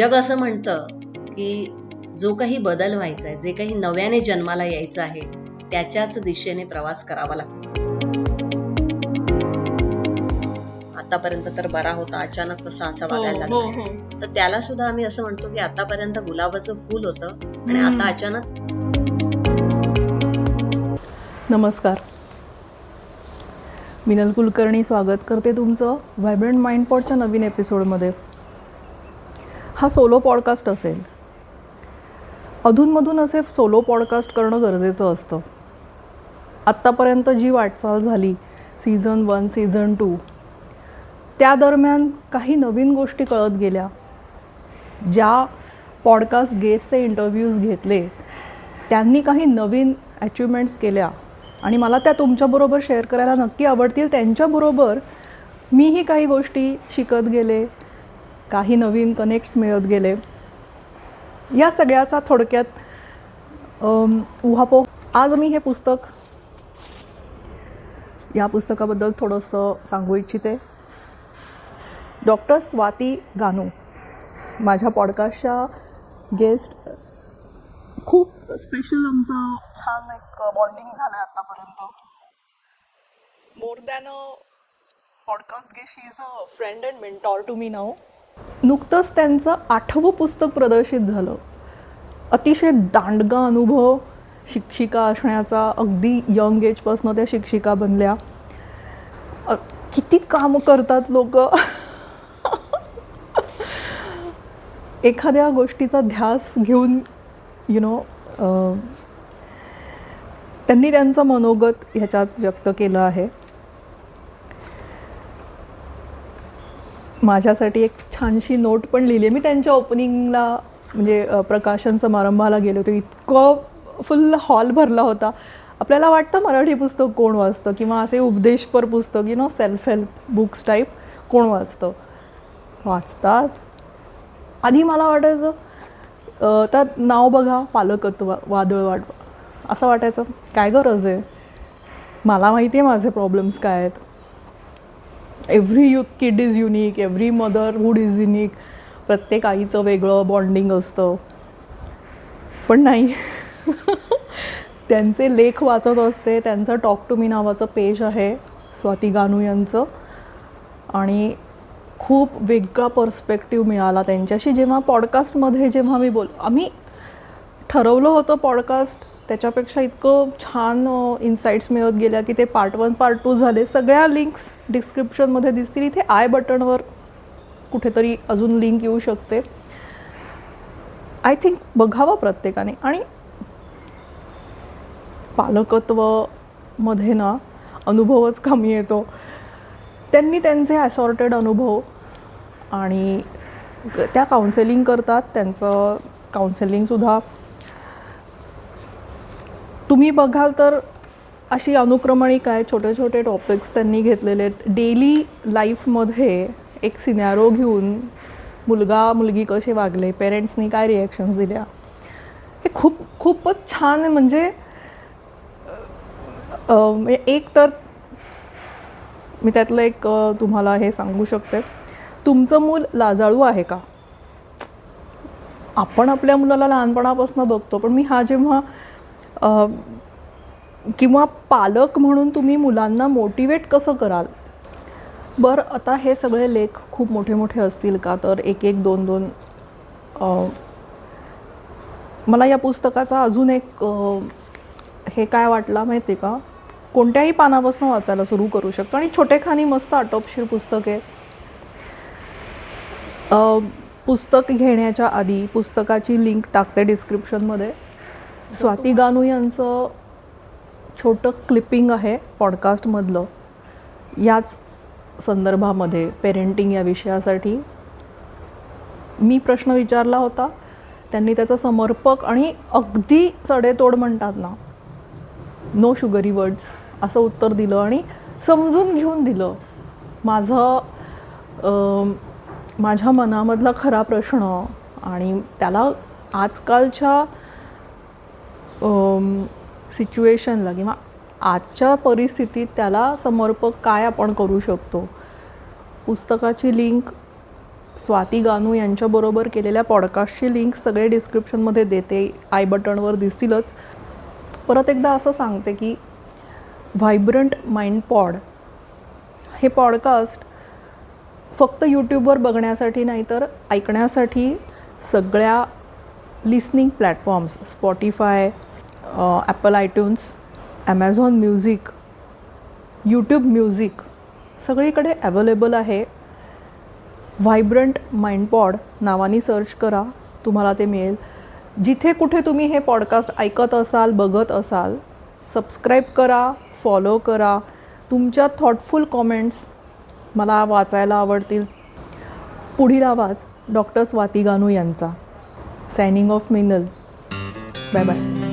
जग असं म्हणतं की जो काही बदल व्हायचा आहे जे काही नव्याने जन्माला यायचं आहे त्याच्याच दिशेने प्रवास करावा लागतो. आतापर्यंत तर बरा होता अचानक कसा असा हो वागायला हो लागला. हो. तर त्याला सुद्धा आम्ही असं म्हणतो की आतापर्यंत गुलाबाचं फुल होतं आणि. आता अचानक नमस्कार. मिनल कुलकर्णी स्वागत करते तुमचं व्हायब्रंट माइंडपॉडच्या नवीन एपिसोडमध्ये हा सोलो पॉडकास्ट असेल. अधूनमधून असे सोलो पॉडकास्ट करणं गरजेचं असतं. आत्तापर्यंत जी वाटचाल झाली सीझन वन सीझन टू त्या दरम्यान काही नवीन गोष्टी कळत गेल्या. ज्या पॉडकास्ट गेस्टचे इंटरव्ह्यूज घेतले त्यांनी काही नवीन अचिव्हमेंट्स केल्या आणि मला त्या तुमच्याबरोबर शेअर करायला नक्की आवडतील. त्यांच्याबरोबर मीही काही गोष्टी शिकत गेले काही नवीन कनेक्ट्स मिळत गेले. या सगळ्याचा थोडक्यात उहापो आज मी हे पुस्तक या पुस्तकाबद्दल थोडंसं सांगू इच्छिते. डॉक्टर स्वाती गानू माझ्या पॉडकास्टच्या गेस्ट खूप स्पेशल आमचं छान एक बॉन्डिंग झालं आहे आत्तापर्यंत more than a podcast guest she is a friend and mentor to me now नुकतंच त्यांचं आठवं पुस्तक प्रदर्शित झालं. अतिशय दांडगा अनुभव शिक्षिका असण्याचा अगदी यंग एजपासून त्या शिक्षिका बनल्या. किती काम करतात लोक. एखाद्या गोष्टीचा ध्यास घेऊन यु नो त्यांनी त्यांचं मनोगत ह्याच्यात व्यक्त केलं आहे. माझ्यासाठी एक छानशी नोट पण लिहिली आहे. मी त्यांच्या ओपनिंगला म्हणजे प्रकाशन समारंभाला गेले होते. इतकं फुल हॉल भरला होता. आपल्याला वाटतं मराठी पुस्तक कोण वाचतं? किंवा असे उपदेशपर पुस्तक you know self help books type कोण वाचतं? वाचतात. आधी मला वाटायचं त्यात नाव बघा पालकत्व वादळ वाट असं वाटायचं काय गरज आहे? मला माहिती आहे माझे प्रॉब्लेम्स काय आहेत. Every you kid is unique every motherhood is unique प्रत्येक आईचं वेगळं बॉन्डिंग असतं. पण नाही. त्यांचे लेख वाचत असते त्यांचं टॉक टू मी नावाचं पेज आहे स्वाती गानू यांचं. आणि खूप वेगळा पर्स्पेक्टिव्ह मिळाला त्यांच्याशी. जेव्हा पॉडकास्टमध्ये जेव्हा मी बोल आम्ही ठरवलं होतं पॉडकास्ट त्याच्यापेक्षा इतकं छान इन्साईट्स मिळत गेल्या की ते पार्ट वन पार्ट टू झाले. सगळ्या लिंक्स डिस्क्रिप्शनमध्ये दिसतील. इथे आय बटनवर कुठेतरी अजून लिंक येऊ शकते. आय थिंक बघावं प्रत्येकाने. आणि पालकत्वमध्ये ना अनुभवच कमी येतो. त्यांनी त्यांचे असॉर्टेड अनुभव आणि त्या काउन्सेलिंग करतात. त्यांचं काउन्सेलिंगसुद्धा तुम्ही बघाल तर अशी अनुक्रमणिका आहे छोटे छोटे टॉपिक्स त्यांनी घेतलेले आहेत. डेली लाईफमध्ये एक सिनॅरो घेऊन मुलगा मुलगी कसे वागले पेरेंट्सनी काय रिॲक्शन्स दिल्या? हे खूप खूपच छान आहे. म्हणजे, म्हणजे एक तर मी त्यातलं एक तुम्हाला हे सांगू शकते. तुमचं मूल लाजाळू आहे का? आपण आपल्या मुलाला लहानपणापासून बघतो पण मी हा जेव्हा किंवा पालक म्हणून तुम्ही मुलांना मोटिवेट कसं कराल? बरं आता हे सगळे लेख खूप मोठे मोठे असतील का? तर एक एक दोन दोन मला या पुस्तकाचा अजून एक हे काय वाटला माहिती आहे का? कोणत्याही पानापासून वाचायला सुरू करू शकतो. आणि छोटेखानी मस्त आटोपशीर पुस्तक आहे. पुस्तक घेण्याच्या आधी पुस्तकाची लिंक टाकते डिस्क्रिप्शनमध्ये स्वाती गानू यांचं छोटं क्लिपिंग आहे पॉडकास्टमधलं याच संदर्भामध्ये पेरेंटिंग या विषयासाठी मी प्रश्न विचारला होता. त्यांनी त्याचं समर्पक आणि अगदी चढेतोड म्हणतात ना नो शुगरी वर्ड्स असं उत्तर दिलं आणि समजून घेऊन दिलं. माझं माझ्या मनामधला खरा प्रश्न आणि त्याला आजकालच्या सिच्युएशनला किंवा आजच्या परिस्थितीत त्याला समर्पक काय आपण करू शकतो? पुस्तकाची लिंक स्वाती गानू यांच्याबरोबर केलेल्या पॉडकास्टची लिंक सगळे डिस्क्रिप्शनमध्ये देते आय बटनवर दिसतीलच परत एकदा असं सांगते की व्हायब्रंट माइंड पॉड हे पॉडकास्ट फक्त यूट्यूबवर बघण्यासाठी नाही तर ऐकण्यासाठी सगळ्या listening platforms Spotify Apple iTunes Amazon music YouTube music सगळीकडे अवेलेबल आहे. व्हायब्रंट माइंडपॉड नावाने सर्च करा तुम्हाला ते मिळेल. जिथे कुठे तुम्ही हे पॉडकास्ट ऐकत असाल बघत असाल सबस्क्राईब करा फॉलो करा. तुमच्या थॉटफुल कॉमेंट्स मला वाचायला आवडतील. पुढील आवाज डॉक्टर स्वाती गानू यांचा. Signing off Minal bye bye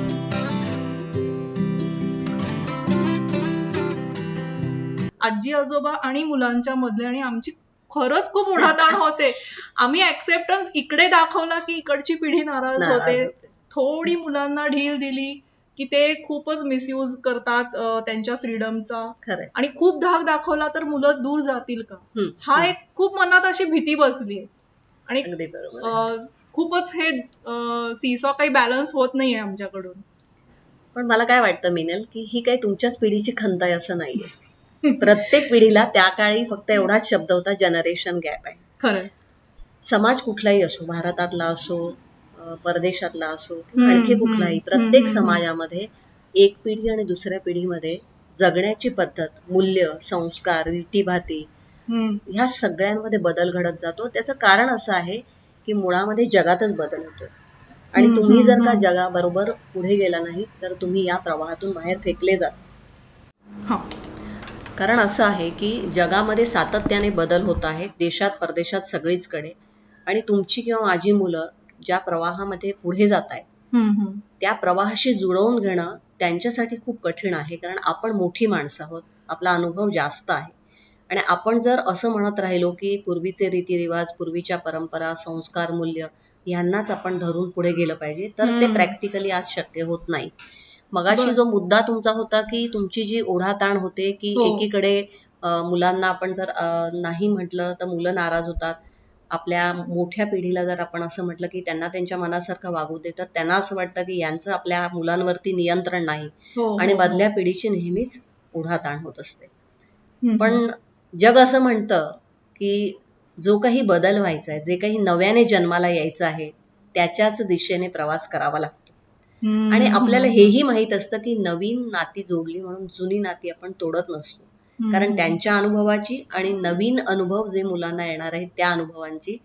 आजी आजोबा आणि मुलांच्या मधले आणि आमची खरंच खूप ओढाताण होते. आम्ही ऍक्सेप्टन्स इकडे दाखवला की इकडची पिढी नाराज होते. थोडी मुलांना ढील दिली की ते खूपच मिसयूज करतात त्यांच्या फ्रीडमचा आणि खूप धाक दाखवला तर मुलं दूर जातील का? हा. एक खूप मनात अशी भीती बसली. आणि खूपच हे सीसॉ काही बॅलन्स होत नाहीये आमच्याकडून. पण मला काय वाटतं मिनल की ही काही तुमच्याच पिढीची खंत आहे असं नाहीये. प्रत्येक पिढीला त्या काळी फक्त एवढाच शब्द होता जनरेशन गॅप आहे. खरं. समाज कुठलाही असो भारतातला असो परदेशातला असो आणखी कुठलाही प्रत्येक समाजामध्ये एक पिढी आणि दुसऱ्या पिढीमध्ये जगण्याची पद्धत मूल्य संस्कार रीतीभाती. ह्या सगळ्यांमध्ये बदल घडत जातो. त्याचं कारण असं आहे की मुळामध्ये जगातच बदल होतो. आणि तुम्ही जर का. जगाबरोबर पुढे गेला नाही तर तुम्ही या प्रवाहातून बाहेर फेकले जाता. हा. कारण असं आहे की जगामध्ये सातत्याने बदल होत आहेत देशात परदेशात सगळीचकडे आणि तुमची किंवा माझी मुलं ज्या प्रवाहामध्ये पुढे जात आहेत. त्या प्रवाहाशी जुळवून घेणं त्यांच्यासाठी खूप कठीण आहे कारण आपण मोठी माणसं आहोत आपला अनुभव जास्त आहे आणि आपण जर असं म्हणत राहिलो की पूर्वीचे रीतिरिवाज पूर्वीच्या परंपरा संस्कार मूल्य यांनाच आपण धरून पुढे गेलं पाहिजे तर ते. प्रॅक्टिकली आज शक्य होत नाही मगाशी. जो मुद्दा तुमचा होता की तुमची जी ओढाताण होते की हो. एकीकडे मुलांना आपण जर नाही म्हटलं तर मुलं नाराज होतात. आपल्या मोठ्या पिढीला जर आपण असं म्हटलं की त्यांना त्यांच्या मनासारखं वागू दे तर त्यांना असं वाटतं की यांचं आपल्या मुलांवरती नियंत्रण नाही. हो, आणि हो, मधल्या पिढीची नेहमीच ओढाताण होत असते. पण जग असं म्हणतं की जो काही बदल व्हायचा आहे जे काही नव्याने जन्माला यायचं आहे त्याच्याच दिशेने प्रवास करावा लागतो. आणि आपल्याला हेही माहीत असतं की नवीन नाती जोडली म्हणून जुनी नाती आपण तोडत नसतो. कारण. त्यांच्या अनुभवाची आणि नवीन अनुभव जे मुलांना येणार आहेत त्या अनुभवांची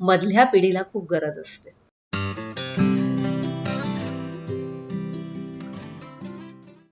मधल्या पिढीला खूप गरज असते.